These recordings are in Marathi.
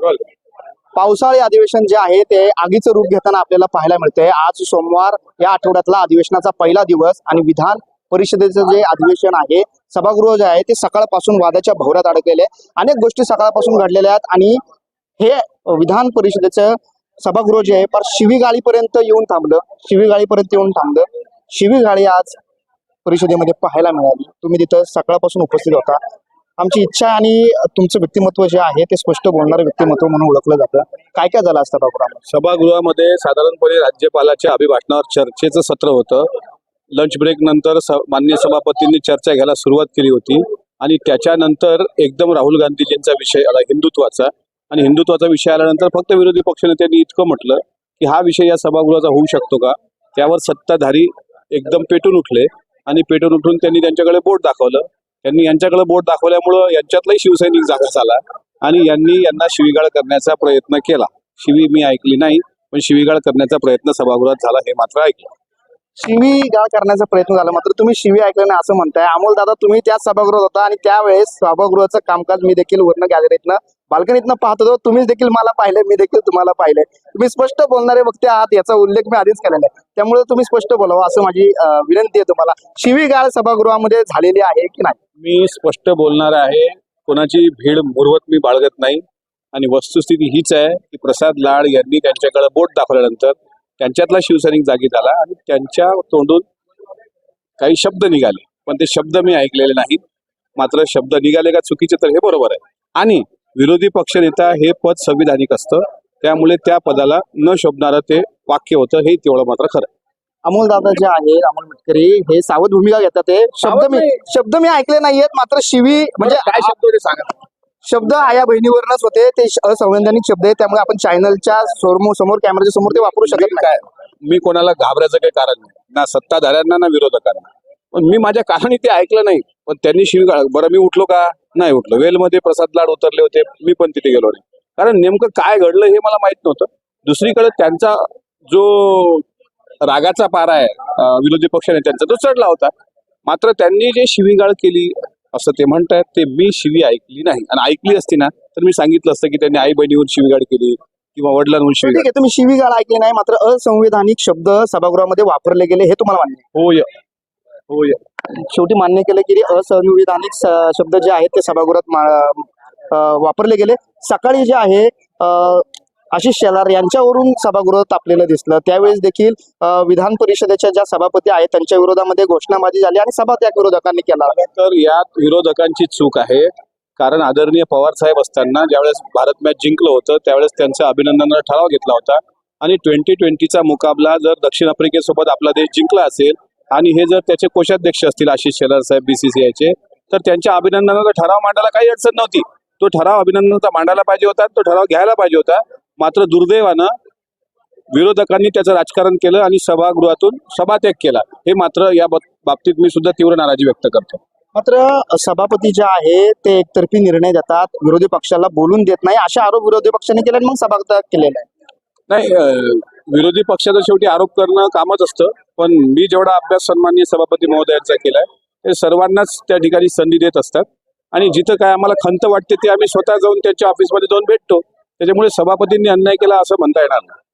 पावसाळी अधिवेशन जे आहे ते आगीचं रूप घेताना आपल्याला पाहायला मिळतंय. आज सोमवार या आठवड्यातला अधिवेशनाचा पहिला दिवस आणि विधान परिषदेचं जे अधिवेशन आहे सभागृह जे आहे ते सकाळपासून वादाच्या भोवऱ्यात अडकलेले अनेक गोष्टी सकाळपासून घडलेल्या आहेत आणि हे विधान परिषदेचं सभागृह जे आहे फार शिवीगाळीपर्यंत येऊन थांबलं. शिवीगाळीपर्यंत येऊन थांबलं. शिवीगाळी आज परिषदेमध्ये पाहायला मिळाली. तुम्ही तिथं सकाळपासून उपस्थित होता. आमची इच्छा आणि तुमचं व्यक्तिमत्व जे आहे ते स्पष्ट बोलणारं व्यक्तिमत्व म्हणून ओळखलं जातं. काय काय झालं असतं बाबूराव? सभागृहामध्ये साधारणपणे राज्यपालाच्या अभिभाषणावर चर्चेचं सत्र होतं. लंच ब्रेक नंतर स- सभापतींनी चर्चा घ्यायला सुरुवात केली होती. आणि त्याच्यानंतर एकदम राहुल गांधीजींचा विषय आला हिंदुत्वाचा. आणि हिंदुत्वाचा विषय आल्यानंतर फक्त विरोधी पक्षनेत्यांनी इतकं म्हटलं की हा विषय या सभागृहाचा होऊ शकतो का? त्यावर सत्ताधारी एकदम पेटून उठले. आणि पेटून उठून त्यांनी त्यांच्याकडे बोट दाखवलं. त्यांनी यांच्याकडे बोट दाखवल्यामुळं यांच्यातलाही शिवसैनिक जागा झाला आणि यांनी यांना शिवीगाळ करण्याचा प्रयत्न केला. शिवी मी ऐकली नाही पण शिवीगाळ करण्याचा प्रयत्न सभागृहात झाला हे मात्र ऐकलं. शिवी गाळ करण्याचा प्रयत्न झाला. मात्र तुम्ही शिवी ऐकलं नाही असं म्हणताय. अमोल दादा तुम्ही त्याच सभागृहात होता आणि त्यावेळेस सभागृहाचं कामकाज मी देखील वर्ण गॅलरीतनं बाल्कनीतनं पाहत होतो. तुम्हीच देखील मला पाहिलं मी देखील तुम्हाला पाहिलंय. तुम्ही स्पष्ट बोलणारे वक्ते आहात याचा उल्लेख मी आधीच केलेला आहे. त्यामुळे तुम्ही स्पष्ट बोलावं असं माझी विनंती आहे तुम्हाला. शिवी गाळ सभागृहामध्ये झालेली आहे की नाही? मी स्पष्ट बोलणार आहे. कोणाची भीड मुरवत मी बाळगत नाही. आणि वस्तुस्थिती हीच आहे की प्रसाद लाड यांनी त्यांच्याकडे बोट दाखवल्यानंतर त्यांच्यातला शिवसैनिक जागी झाला आणि त्यांच्या तोंडून काही शब्द निघाले. पण ते शब्द मी ऐकलेले नाहीत. मात्र शब्द निघाले का चुकीचे तर हे बरोबर आहे. आणि विरोधी पक्षनेता हे पद संविधानिक असतं. त्यामुळे त्या पदाला न शोभणारं ते वाक्य होतं. हे तेवढं मात्र खरं. अमोल दादा जे आहे अमोल मिटकरी हे सावध भूमिका घेतात ते. शब्द मी. शब्द मी ऐकले नाहीयेत. मात्र शिवी म्हणजे काय शब्द होते सांगा. शब्द आया बहिणीवरनच होते. ते असंवैधानिक शब्द आहे त्यामुळे आपण चॅनलच्या समोर समोर समोर ते वापरू शकत नाही. काय मी कोणाला घाबरायचं काही कारण नाही. ना सत्ताधाऱ्यांना ना विरोधकांना. पण मी माझ्या कानाने ते ऐकलं नाही. पण त्यांनी शिवीगाळ बरं मी उठलो का? नाही उठलो. वेलमध्ये प्रसाद लाड उतरले होते. मी पण तिथे गेलो नाही. कारण नेमकं काय घडलं हे मला माहीत नव्हतं. दुसरीकडे त्यांचा जो रागाचा पारा आहे विरोधी पक्ष नेत्यांचा तो चढला होता. मात्र त्यांनी जे शिवीगाळ केली असं ते म्हणतायत ते मी शिवी ऐकली नाही. आणि ऐकली असती ना तर मी सांगितलं असतं की त्यांनी आई बहिणीवर शिवीगाळ केली किंवा वडिलांवर ठीक आहे तुम्ही शिवीगाळ ऐकली नाही मात्र असंविधानिक शब्द सभागृहामध्ये वापरले गेले हे तुम्हाला मान्य आहे. होय. होय. शेवटी मान्य केलं की असंविधानिक स- शब्द जे आहेत ते सभागृहात मा- अं, वापरले गेले. सकाळी जे आहे अं, आशिष शेलार यांच्यावरून सभागृह तापलेलं दिसलं. त्यावेळेस देखील विधान परिषदेच्या ज्या सभापती आहेत त्यांच्या विरोधामध्ये घोषणाबाजी झाली आणि सभा त्या विरोधकांनी केला. तर यात विरोधकांची चूक आहे. कारण आदरणीय पवार साहेब असताना ज्यावेळेस भारत मॅच जिंकलं होतं त्यावेळेस त्यांचा अभिनंदनाचा ठराव घेतला होता. आणि ट्वेंटी ट्वेंटीचा मुकाबला जर दक्षिण आफ्रिकेसोबत आपला देश जिंकला असेल आणि हे जर त्याचे कोषाध्यक्ष असतील आशिष शेलार साहेब बीसीसीआयचे तर त्यांच्या अभिनंदनाचा ठराव मांडायला काही अडचण नव्हती. तो ठराव अभिनंदनाचा मांडायला पाहिजे होता तो ठराव घ्यायला पाहिजे होता. मात्र दुर्दैवानं विरोधकांनी त्याचं राजकारण केलं आणि सभागृहातून सभात्याग केला. हे मात्र या बाब- बाबतीत मी सुद्धा तीव्र नाराजी व्यक्त करतो. मात्र सभापती जे आहे ते एकतर्फी निर्णय देतात. विरोधी पक्षाला बोलून देत नाही. अशा आरोप विरोधी पक्षाने केले आणि मग सभात्याग केलेला आहे. नाही विरोधी पक्षाचं शेवटी आरोप करणं कामच असतं. पण मी जेवढा अभ्यास सन्माननीय सभापती महोदयांचा केलाय ते सर्वांनाच त्या ठिकाणी संधी देत असतात. आणि जिथं काय आम्हाला खंत वाटते ते आम्ही स्वतः जाऊन त्यांच्या ऑफिसमध्ये जाऊन भेटतो. त्याच्यामुळे सभापतींनी अन्याय केला असं म्हणता येणार नाही.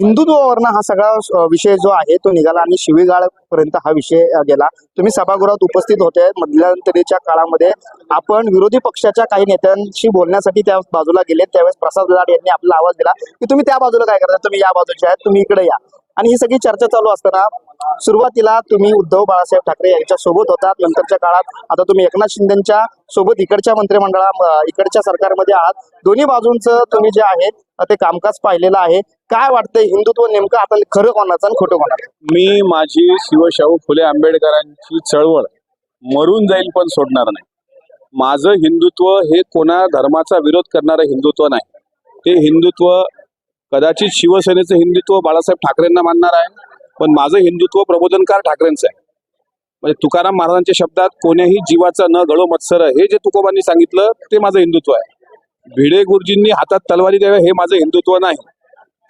हिंदुत्वावरनं हा सगळा विषय जो आहे तो निघाला आणि शिवीगाळ पर्यंत हा विषय गेला. तुम्ही सभागृहात उपस्थित होते. मध्यंतरीच्या काळामध्ये आपण विरोधी पक्षाच्या काही नेत्यांशी बोलण्यासाठी त्या बाजूला गेले. त्यावेळेस प्रसाद लाड यांनी आपला आवाज दिला की तुम्ही त्या बाजूला काय करता? तुम्ही या बाजूचे आहेत. तुम्ही इकडे या. आणि ही सगळी चर्चा चालू असताना सुरुवातीला तुम्ही उद्धव बाळासाहेब ठाकरे यांच्या सोबत होतात नंतरच्या काळात आता तुम्ही एकनाथ शिंदेच्या सोबत इकडच्या मंत्रिमंडळा इकडच्या सरकारमध्ये आहात. दोन्ही बाजूंचं तुम्ही जे आहे ते कामकाज पाहिलेलं आहे. काय वाटतंय? हिंदुत्व नेमकं आता खरं कोणाचं आणि खोटं कोणाचं? मी माझी शिवशाहू फुले आंबेडकरांची चळवळ मरून जाईल पण सोडणार नाही. माझं हिंदुत्व हे कोणा धर्माचा विरोध करणारं हिंदुत्व नाही. ते हिंदुत्व कदाचित शिवसेनेचं हिंदुत्व बाळासाहेब ठाकरेंना मानणार आहे पण माझं हिंदुत्व प्रबोधनकार ठाकरेंचं आहे. म्हणजे तुकाराम महाराजांच्या शब्दात कोण्याही जीवाचा न गळो मत्सर हे जे तुकोबांनी सांगितलं ते माझं हिंदुत्व आहे. भिडे गुरुजींनी हातात तलवारी द्याव्या हे माझं हिंदुत्व नाही.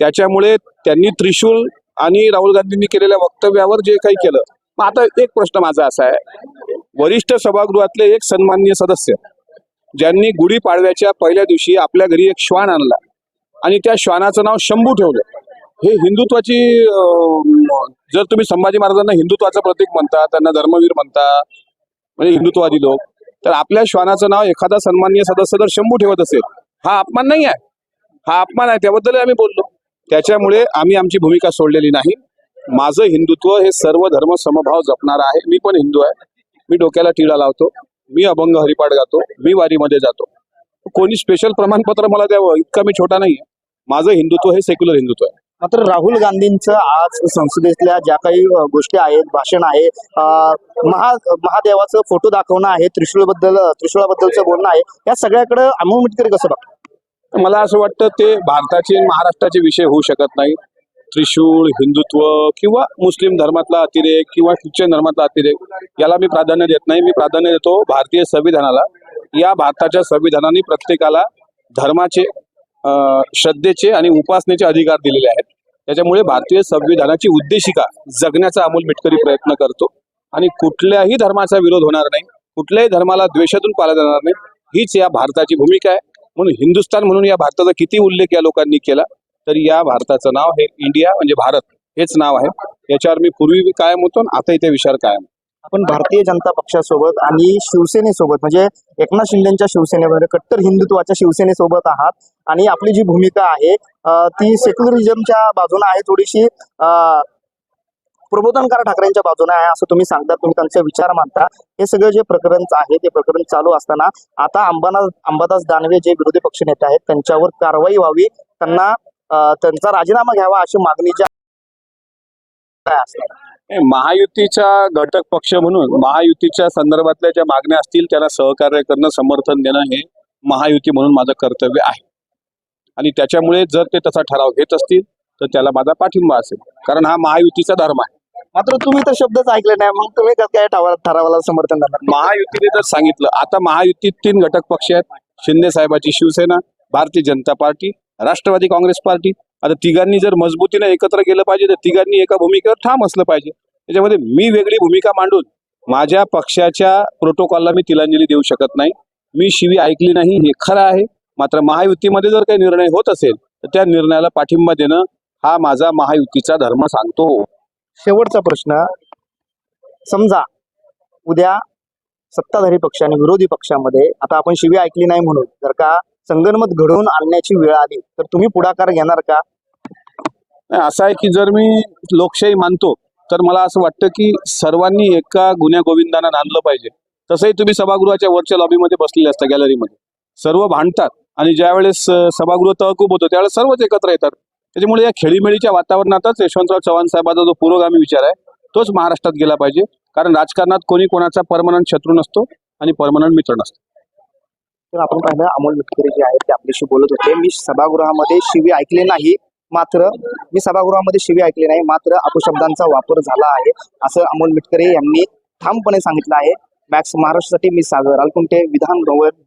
त्याच्यामुळे त्यांनी त्रिशूल आणि राहुल गांधींनी केलेल्या वक्तव्यावर जे काही केलं मग आता एक प्रश्न माझा असा आहे. वरिष्ठ सभागृहातले एक सन्मान्य सदस्य ज्यांनी गुढीपाडव्याच्या पहिल्या दिवशी आपल्या घरी एक श्वान आणला आणि त्या श्वानाचं नाव शंभू ठेवलं. हे हिंदुत्वाची जर तुम्ही संभाजी महाराजांना हिंदुत्वाचं प्रतीक म्हणता त्यांना धर्मवीर म्हणता म्हणजे हिंदुत्ववादी लोक तर आपल्या श्वानाचं नाव एखादा सन्मान्य सदस्य जर शंभू ठेवत असेल हा अपमान नाही आहे. हा अपमान आहे त्याबद्दल आम्ही बोललो. त्याच्यामुळे आम्ही आमची भूमिका सोडलेली नाही. माझं हिंदुत्व हे सर्व धर्म समभाव जपणार आहे. मी पण हिंदू आहे. मी डोक्याला टिळा लावतो. मी अभंग हरिपाठ गातो. मी वारीमध्ये जातो. कोणी स्पेशल प्रमाणपत्र मला द्यावं? इतका मी छोटा नाही माझं हिंदुत्व हे सेक्युलर हिंदुत्व आहे. मात्र राहुल गांधींचं आज संसदेतल्या ज्या काही गोष्टी आहेत भाषण आहे महा महादेवाचं फोटो दाखवणं आहे त्रिशूळबद्दल त्रिशूळाबद्दलचं बोलणं आहे या सगळ्याकडे अमोल मिटकरी कसं बघतो? मला असं वाटतं ते भारताचे महाराष्ट्राचे विषय होऊ शकत नाही. त्रिशूळ हिंदुत्व किंवा मुस्लिम धर्मातला अतिरेक किंवा ख्रिश्चन धर्मातला अतिरेक याला मी प्राधान्य देत नाही. मी प्राधान्य देतो भारतीय संविधानाला. या भारताच्या संविधानाने प्रत्येकाला धर्माचे श्रद्धेचे आणि उपासनेचे अधिकार दिलेले आहेत. त्याच्यामुळे भारतीय संविधानाची उद्देशिका जगण्याचा अमोल मिटकरी प्रयत्न करतो. आणि कुठल्याही धर्माचा विरोध होणार नाही. कुठल्याही धर्माला द्वेषातून पाळला जाणार नाही. हीच या भारताची भूमिका आहे. म्हणून हिंदुस्थान म्हणून या भारताचा किती उल्लेख या लोकांनी केला तर या भारताचं नाव हे इंडिया म्हणजे भारत हेच नाव आहे. याच्यावर मी पूर्वी कायम होतो आता आताही ते विचार कायम आपण भारतीय जनता पक्षासोबत आणि शिवसेनेसोबत म्हणजे एकनाथ शिंदेच्या शिवसेनेमध्ये कट्टर हिंदुत्वाच्या शिवसेनेसोबत आहात आणि आपली जी भूमिका आहे ती सेक्युलरिझमच्या बाजूने आहे. थोडीशी प्रबोधनकार ठाकरेंच्या बाजूने आहे असं तुम्ही सांगता तुम्ही त्यांचे विचार मानता हे सगळं जे प्रकरण आहे ते प्रकरण चालू असताना आता अंबादास अंबादास दानवे जे विरोधी पक्ष नेते आहेत त्यांच्यावर कारवाई व्हावी त्यांना त्यांचा राजीनामा घ्यावा अशी मागणी जी महायुतीचा घटक पक्ष म्हणून महायुतीच्या संदर्भातल्या ज्या मागण्या असतील त्याला सहकार्य करणं समर्थन देणं हे महायुती म्हणून माझं कर्तव्य आहे. आणि त्याच्यामुळे जर ते तसा ठराव घेत असतील तर त्याला माझा पाठिंबा असेल. कारण हा महायुतीचा धर्म आहे. मात्र तुम्ही तर शब्दच ऐकले नाही. मग तुम्ही कसं काय ठरावा ठरावाला समर्थन करणार महायुतीने तर सांगितलं आता महायुतीत तीन घटक पक्ष आहेत. Shinde साहेबाची Shiv Sena Bharatiya Janata Party Rashtrawadi Congress Party. आता तिघांनी जर मजबूतीने एकत्र केलं पाहिजे तर तिघांनी एका भूमिकेवर ठाम असलं पाहिजे. त्याच्यामध्ये मी वेगळी भूमिका मांडून माझ्या पक्षाच्या प्रोटोकॉलला मी तिलांजली देऊ शकत नाही. मी शिवी ऐकली नाही हे खरं आहे. मात्र महायुतीमध्ये जर काही निर्णय होत असेल तर त्या निर्णयाला पाठिंबा देणं हा माझा महायुतीचा धर्म सांगतो. शेवटचा प्रश्न. समजा उद्या सत्ताधारी पक्ष आणि विरोधी पक्षामध्ये आता आपण शिवी ऐकली नाही म्हणून जर का संगनमत घडवून आणण्याची वेळ आली तर तुम्ही पुढाकार घेणार का? असं आहे की जर मी लोकशाही मानतो तर मला असं वाटतं की सर्वांनी एका गुन्ह्या गोविंदानं नांदलं पाहिजे. तसंही तुम्ही सभागृहाच्या वरच्या लॉबीमध्ये बसलेले असता गॅलरीमध्ये. सर्व भांडतात. आणि ज्यावेळेस सभागृह तहकूब होतो त्यावेळेस सर्वच एकत्र येतात. त्याच्यामुळे या खेळीमेळीच्या वातावरणातच यशवंतराव चव्हाण साहेबांचा जो पुरोगामी विचार आहे तोच महाराष्ट्रात गेला पाहिजे. कारण राजकारणात कोणी कोणाचा परमनंट शत्रू नसतो आणि परमनंट मित्र नसतो. तर आपण पाहिलं अमोल मिटकरी जे आहेत ते आपल्याशी बोलत होते. मी सभागृहामध्ये शिवी ऐकले नाही मात्र मी सभागृहामध्ये शिवी ऐकली नाही मात्र अपशब्दांचा वापर झाला आहे असं अमोल मिटकरी यांनी ठामपणे सांगितलं आहे. मॅक्स महाराष्ट्रासाठी मी सागर अलकुंटे विधान भवन